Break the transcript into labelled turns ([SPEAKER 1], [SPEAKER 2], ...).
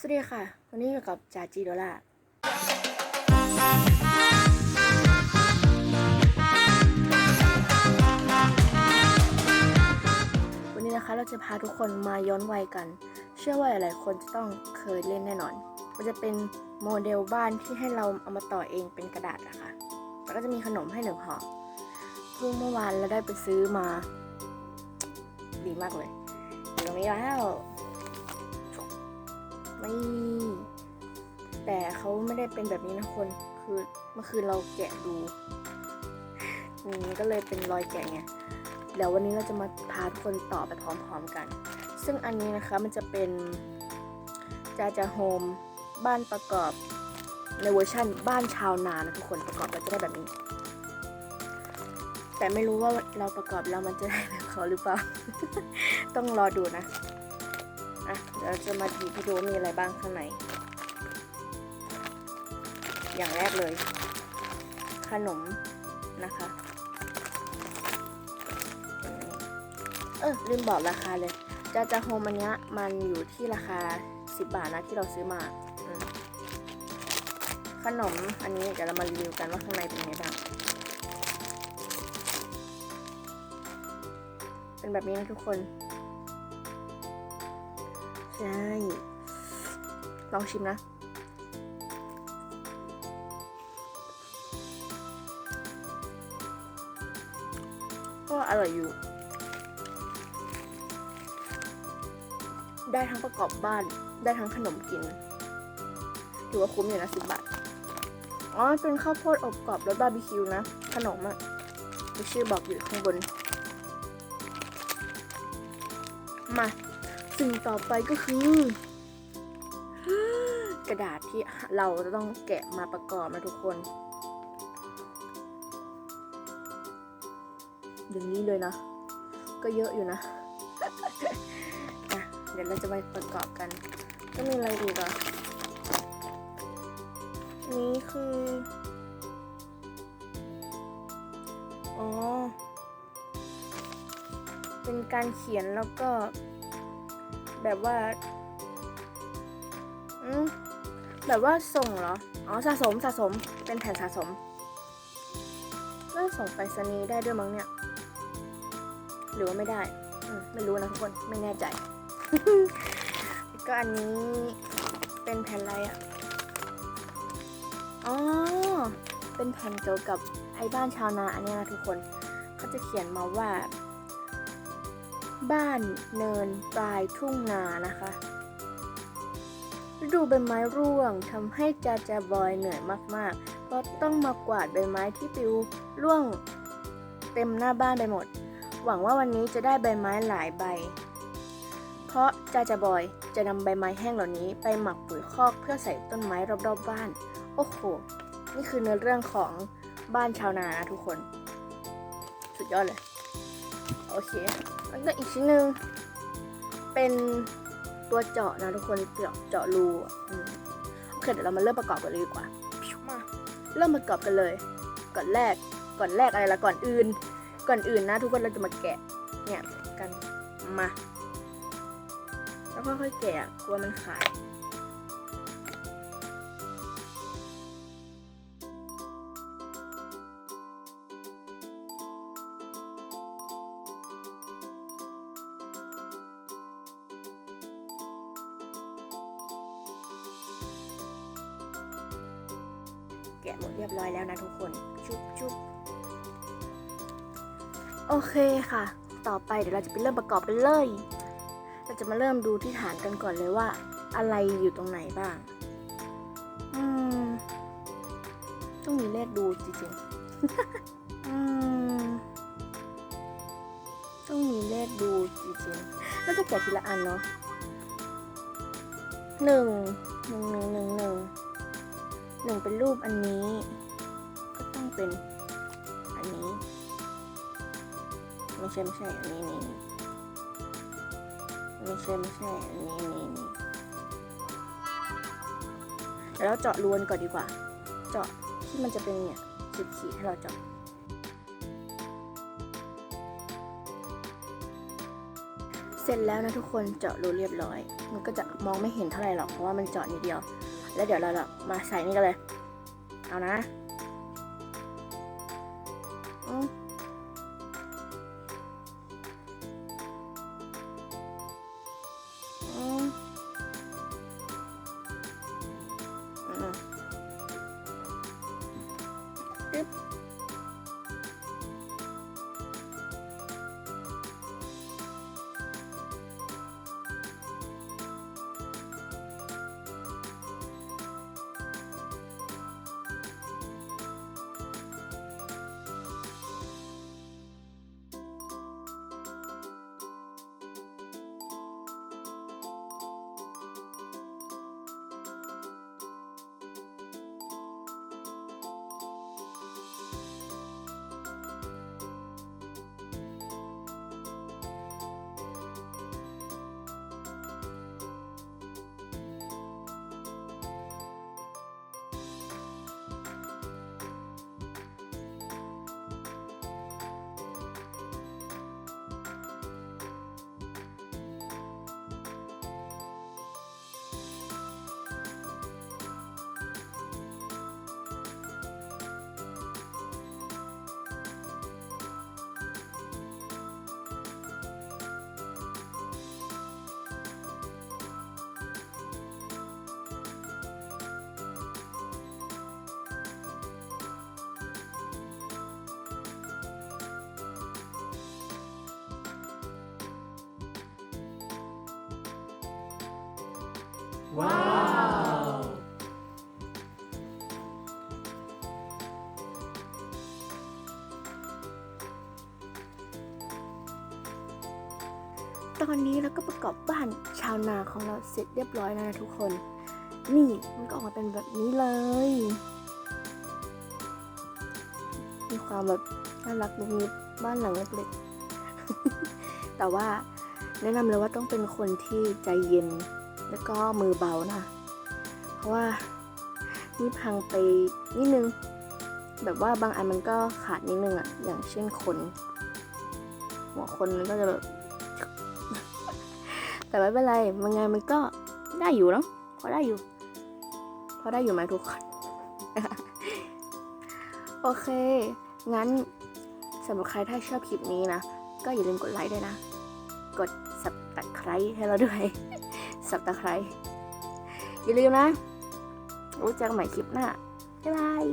[SPEAKER 1] สวัสดีค่ะ วันนี้อยู่กับจาจีโดล่าวันนี้นะคะเราจะพาทุกคนมาย้อนวัยกัน เชื่อว่าหลายๆคนจะต้องเคยเล่นแน่นอน มันจะเป็นโมเดลบ้านที่ให้เราเอามาต่อเองเป็นกระดาษนะคะ แล้วก็จะมีขนมให้หนึ่งห่อเพิ่งเมื่อวานเราได้ไปซื้อมา ดีมากเลยอยู่ตรงนี้แล้ว ไม่แต่เขาไม่ได้เป็นแบบนี้นะคนคือเมื่อคืนเราแกะดูนี่ก็เลยเป็นรอยแกะไงเดี๋ยววันนี้เราจะมาพาทุกคนต่อไปพร้อมๆกัน ซึ่งอันนี้นะคะมันจะเป็นจาจาโฮมบ้านประกอบในเวอร์ชั่นบ้านชาวนานะทุกคนประกอบแล้วจะได้แบบนี้ แต่ไม่รู้ว่าเราประกอบแล้วมันจะได้แบบเขาหรือเปล่า ต้องรอดูนะ อะเดี๋ยวเราจะมาดีให้ดูมีอะไรบ้างข้างใน อย่างแรกเลย ขนมนะคะ เออลืมบอกราคาเลยจาจาโฮมอันเนี้ยมันอยู่ที่ราคา 10 บาทนะที่เราซื้อมาอขนมอันนี้เดี๋ยวเรามารีวิวกันว่าข้างในเป็นไงบ้าง เป็นแบบนี้นะทุกคน ใช่ลองชิมนะ ก็อร่อยอยู่ ได้ทั้งประกอบบ้าน ได้ทั้งขนมกิน ถือว่าคุ้มอยู่นะสิบบาท อ๋อเป็นข้าวโพดอบกรอบรสบาร์บีคิวนะ ขนมอะชื่อบอกอยู่ข้างบน มา สิ่งต่อไปก็คือ กระดาษที่เราจะต้องแกะมาประกอบนะทุกคน อย่างนี้เลยนะ ก็เยอะอยู่นะอะเดี๋ยวเราจะไปประกอบกัน ก็มีอะไรดีกอะนี่คือ อ๋อ เป็นการเขียนแล้วก็ แบบว่าอืมแบบว่าส่งเหรอ อ๋อสะสมสะสมเป็นแผ่นสะสมก็ส่งไปรษณีย์ได้ด้วยมั้งเนี่ย หรือว่าไม่ได้อมไม่รู้นะทุกคนไม่แน่ใจ ก็อันนี้เป็นแผ่นอะไรอะ อ๋อ เป็นแผ่นเกี่ยวกับไทยบ้านชาวนาอันเนี้ยนะทุกคน เขาจะเขียนมาว่า บ้านเนินปลายทุ่งนานะคะ ฤดูใบไม้ร่วงทำให้จาจาบอยเหนื่อยมากๆ เพราะต้องมากวาดใบไม้ที่ปลิวร่วงเต็มหน้าบ้านไปหมด หวังว่าวันนี้จะได้ใบไม้หลายใบ เพราะจาจาบอยจะนำใบไม้แห้งเหล่านี้ไปหมักปุ๋ยคอกเพื่อใส่ต้นไม้รอบๆบ้าน โอ้โห นี่คือเนื้อเรื่องของบ้านชาวนานะทุกคน สุดยอดเลย โอเค แล้วก็อีกชิ้นหนึ่งเป็นตัวเจาะนะทุกคนเจาะเจาะรูโอเคเดี๋ยวเรามาเริ่มประกอบกันเลยดีกว่ามาเริ่มประกอบกันเลย ก่อนแรกก่อนแรกอะไรละก่อนอื่น ก่อนอื่นนะ ทุกคนเราจะมาแกะเนี่ยกันมา แล้วค่อยๆแกะกลัวมันขาด กะหมดเรียบร้อยแล้วนะทุกคน ชุบชุบโอเคค่ะ ต่อไปเดี๋ยวเราจะไปเริ่มประกอบกันเลย เราจะมาเริ่มดูที่ฐานกันก่อนเลยว่า อะไรอยู่ตรงไหนบ้าง อืม ต้องมีเลขดูจริงๆ อืม ต้องมีเลขดูจริงๆแล้วจะแกะทีละอันเนาะหนึ่งหนึ่งหนึ่งหนึ่งหนึ่ง หนึ่งเป็นรูปอันนี้ ก็ต้องเป็นอันนี้ ไม่ใช่ไม่ใช่อันนี้นี่ไม่ใช่ไม่ใช่อันนี้นี่นี่เดี๋ยวเจาะรูนก่อนดีกว่า เจาะที่มันจะเป็นเนี่ยขีดๆให้เราเจาะเสร็จแล้วนะทุกคนเจาะรูเรียบร้อย มันก็จะมองไม่เห็นเท่าไหร่หรอกเพราะว่ามันเจาะนิดเดียว แล้วเดี๋ยวเรามาใส่นี่กันเลย เอานะ ตอนนี้เราก็ประกอบบ้านชาวนาของเราเสร็จเรียบร้อยแล้วนะทุกคน นี่มันก็ออกมาเป็นแบบนี้เลย มีความแบบน่ารักมุนิดบ้านหลังเล็กๆ แต่ว่าแนะนำเลยว่าต้องเป็นคนที่ใจเย็น แล้วก็มือเบานะเพราะว่านี่พังไปนิดนึง แบบว่าบางอันมันก็ขาดนิดนึงอะอย่างเช่นคนหัวคนมันก็จะแบบ แต่ไม่เป็นไรมันไงมันก็ได้อยู่เนาะพอได้อยู่ พอได้อยู่ไหมทุกคน โอเค งั้นสำหรับใครถ้าชอบคลิปนี้นะ ก็อย่าลืมกดไลค์ด้วยนะ กดสับตะไคร้ให้เราด้วย สับตะไคร้อย่าลืมนะรู้จักใหม่คลิปหน้าบ๊ายบาย